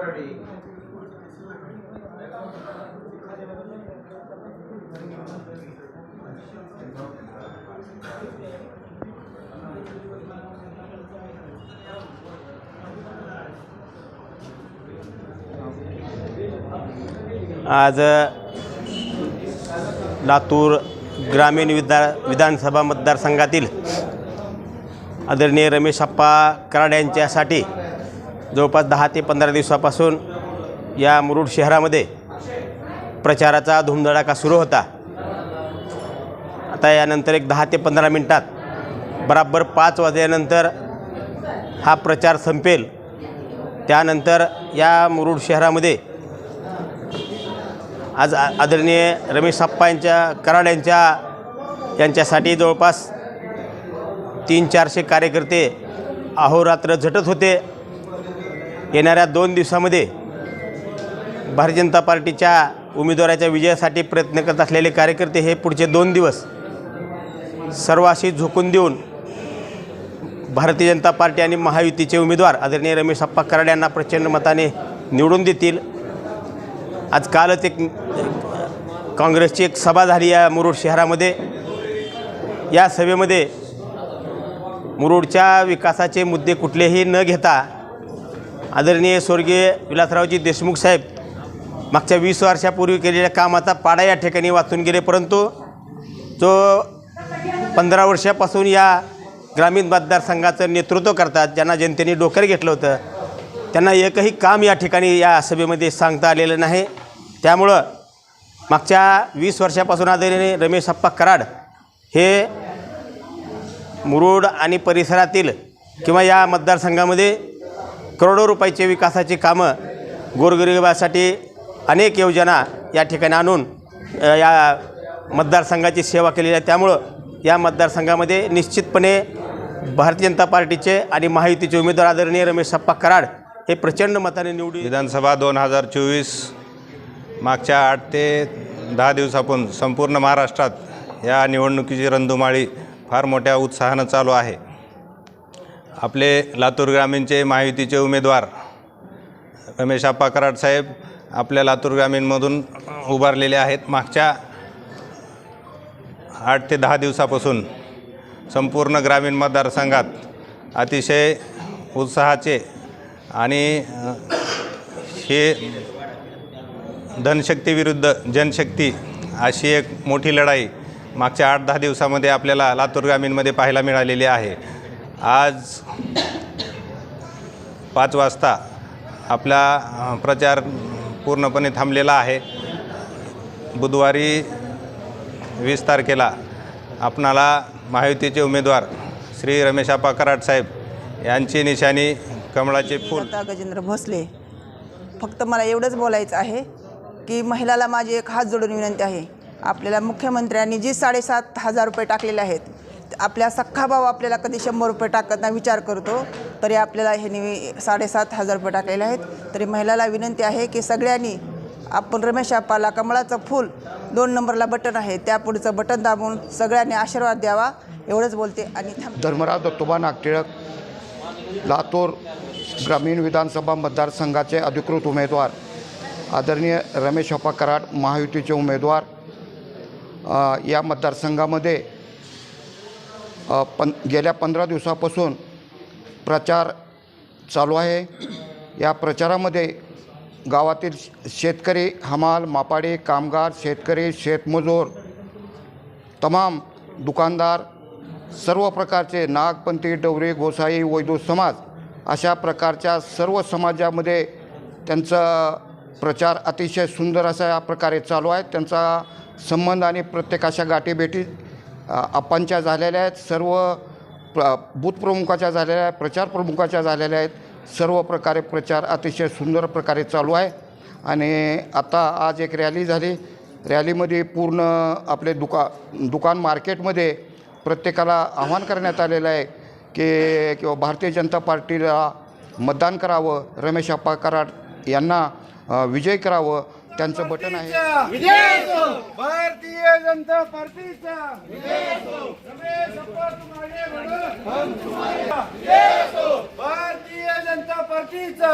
आज लातूर ग्रामीण विधा विधानसभा मतदारसंघातील आदरणीय रमेश अप्पा कराड यांच्यासाठी जवळपास दहा ते पंधरा दिवसापासून या मुरुड शहरामध्ये प्रचाराचा धुमधडाका सुरू होता. आता यानंतर एक दहा ते पंधरा मिनटात बराबर पाच वाजल्यानंतर हा प्रचार संपेल. त्यानंतर या मुरुड शहरामध्ये आज आदरणीय रमेश साप्पा यांच्या कराड यांच्या यांच्यासाठी जवळपास तीन चारशे कार्यकर्ते अहोरात्र झटत होते. येणाऱ्या दोन दिवसामध्ये भारतीय जनता पार्टीच्या उमेदवाराच्या विजयासाठी प्रयत्न करत असलेले कार्यकर्ते हे पुढचे दोन दिवस सर्वाशी झोकून देऊन भारतीय जनता पार्टी आणि महायुतीचे उमेदवार आदरणीय रमेश अप्पा कराड यांना प्रचंड मताने निवडून देतील. आज कालच एक काँग्रेसची एक सभा झाली या मुरुड शहरामध्ये. या सभेमध्ये मुरुडच्या विकासाचे मुद्दे कुठलेही न घेता आदरणीय स्वर्गीय विलासरावजी देशमुख साहेब मागच्या वीस वर्षापूर्वी केलेल्या कामाचा पाडा या ठिकाणी वाचून गेले परंतु जो पंधरा वर्षापासून या ग्रामीण मतदारसंघाचं नेतृत्व करतात ज्यांना जनतेने डोक्यात घेतलं होतं त्यांना एकही काम या ठिकाणी या सभेमध्ये सांगता आलेलं नाही. त्यामुळं मागच्या वीस वर्षापासून आदरणीय रमेश अप्पा कराड हे मुरुड आणि परिसरातील किंवा या मतदारसंघामध्ये करोडो रुपयाचे विकासाची कामं गोरगरिबासाठी अनेक योजना या ठिकाणी आणून या मतदारसंघाची सेवा केलेली आहे. त्यामुळं या मतदारसंघामध्ये निश्चितपणे भारतीय जनता पार्टीचे आणि महायुतीचे उमेदवार आदरणीय रमेश सप्पा कराड हे प्रचंड मताने निवडून विधानसभा दोन हजार चोवीस मागच्या आठ ते दहा दिवसापासून संपूर्ण महाराष्ट्रात या निवडणुकीची रंधुमाळी फार मोठ्या उत्साहानं चालू आहे. आपले लातूर ग्रामीणचे महायुतीचे उमेदवार रमेश आप्पा कराड साहेब आपल्या लातूर ग्रामीणमधून उभारलेले आहेत. मागच्या आठ ते दहा दिवसापासून संपूर्ण ग्रामीण मतदारसंघात अतिशय उत्साहाचे आणि हे धनशक्तीविरुद्ध जनशक्ती अशी एक मोठी लढाई मागच्या आठ दहा दिवसामध्ये आपल्याला लातूर ग्रामीणमध्ये पाहायला मिळालेली आहे. आज पाच वाजता आपला प्रचार पूर्णपणे थांबलेला आहे. बुधवारी वीस तारखेला आपणाला महायुतीचे उमेदवार श्री रमेशापा कराड साहेब यांची निशाणी कमळाचे फूल. गजेंद्र भोसले फक्त मला एवढंच बोलायचं आहे की महिलाला माझी एक हात जोडून विनंती आहे. आपल्याला मुख्यमंत्र्यांनी जी साडेसात हजार रुपये टाकलेले आहेत आपल्या सख्खा भाऊ आपल्याला कधी शंभर रुपये टाकत नाही विचार करतो. तरी आपल्याला ह्याने साडेसात हजार रुपये टाकलेले आहेत. तरी महिलाला विनंती आहे की सगळ्यांनी आपण रमेश आपाला कमळाचं फूल दोन नंबरला बटन आहे त्या पुढचं बटन दाबून सगळ्यांनी आशीर्वाद द्यावा. एवढंच बोलते आणि थांब. धर्मराज दत्तोबा नागटिळक लातूर ग्रामीण विधानसभा मतदारसंघाचे अधिकृत उमेदवार आदरणीय रमेश अप्पा कराड महायुतीचे उमेदवार या मतदारसंघामध्ये पन गेल्या पंधरा दिवसापासून प्रचार चालू आहे. या प्रचारामध्ये गावातील शेतकरी हमाल मापाडी कामगार शेतकरी शेतमजूर तमाम दुकानदार सर्व प्रकारचे नागपंथी डवरे गोसाई वैदू समाज अशा प्रकारच्या सर्व समाजामध्ये त्यांचा प्रचार अतिशय सुंदर अशा या प्रकारे चालू आहे. त्यांचा संबंध आणि प्रत्येक अशा गाठीभेटी आपांच्या झालेल्या आहेत सर्व प्र बूथप्रमुखाच्या झालेल्या आहेत प्रचार प्रमुखाच्या झालेल्या आहेत. सर्व प्रकारे प्रचार अतिशय सुंदर प्रकारे चालू आहे. आणि आता आज एक रॅली झाली. रॅलीमध्ये पूर्ण आपले दुका दुकान मार्केटमध्ये प्रत्येकाला आव्हान करण्यात आलेलं आहे की किंवा भारतीय जनता पार्टीला मतदान करावं. रमेश अप्पा कराड यांना विजय करावं. त्यांचं बटन आहे. भारतीय जनता पार्टीचा. भारतीय जनता पार्टीचा.